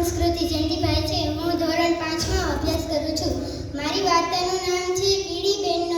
સંસ્કૃતિ જયંતિભાઈ છે, હું ધોરણ પાંચમાં અભ્યાસ કરું છું. મારી વાર્તાનું નામ છે પીડી બેન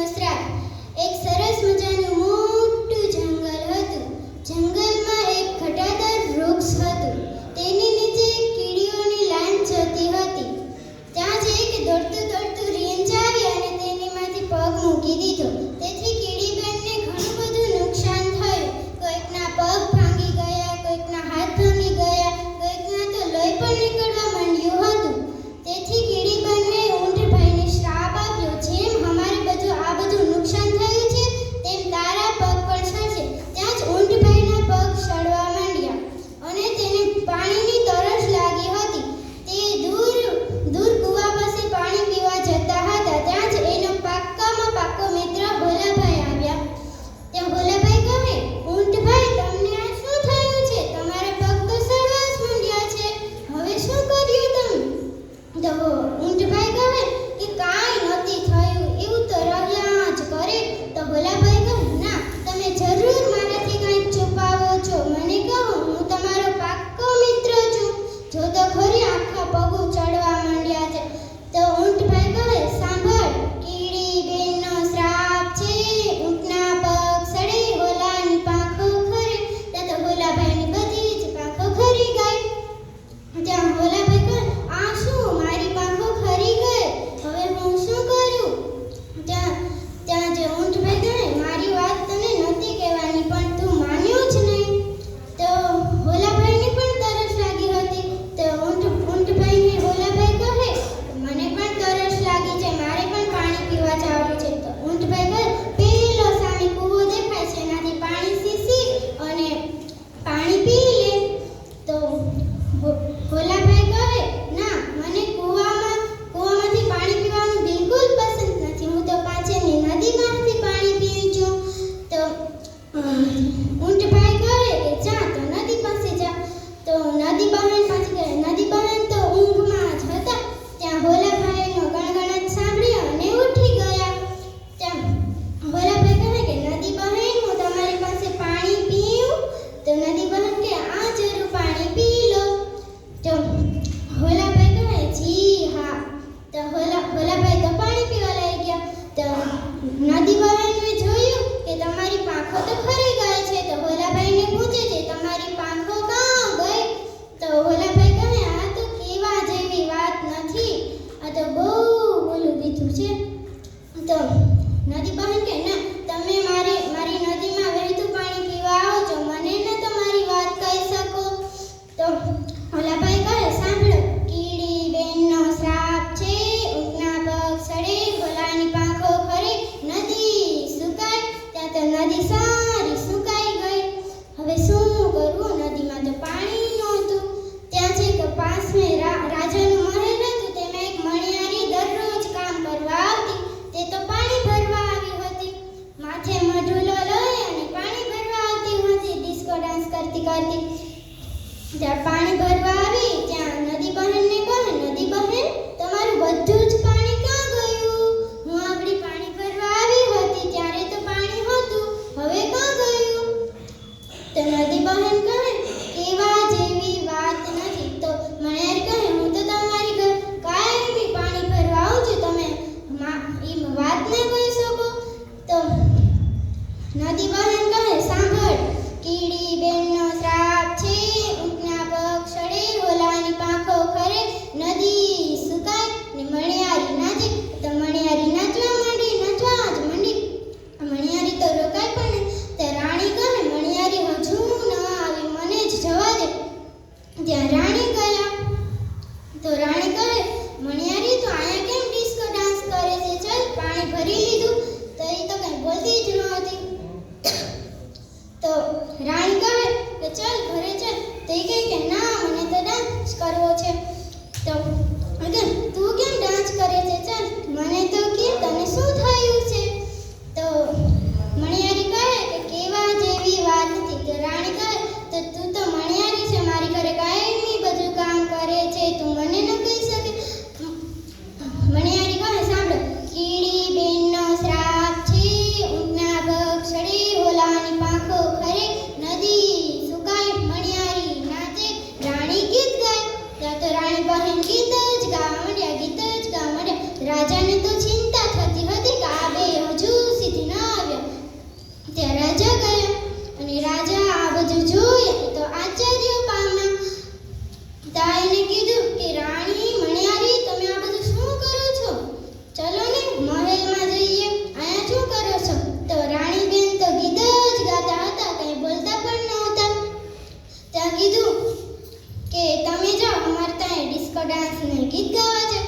ડિસ્કો ડાન્સ ને ગીત ગાવા છે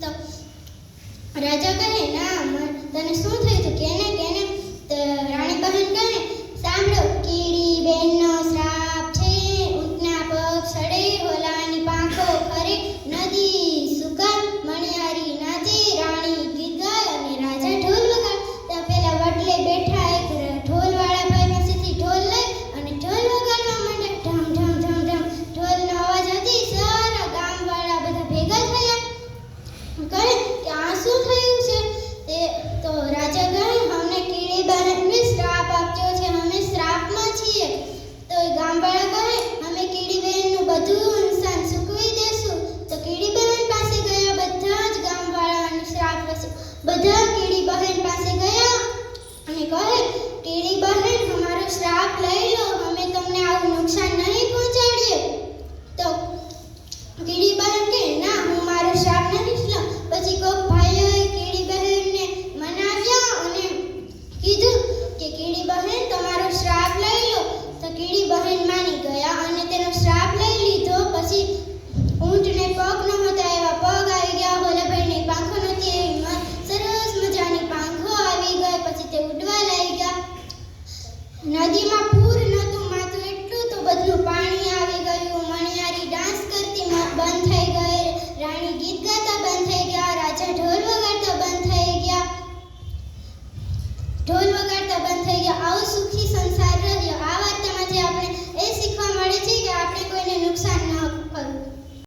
તો રાજા કહે, ના તને શું થયું? હતું કે એને બહેન પાસે ગયા અને કહે ટેડી બહેન અમારો શ્રાપ લઈ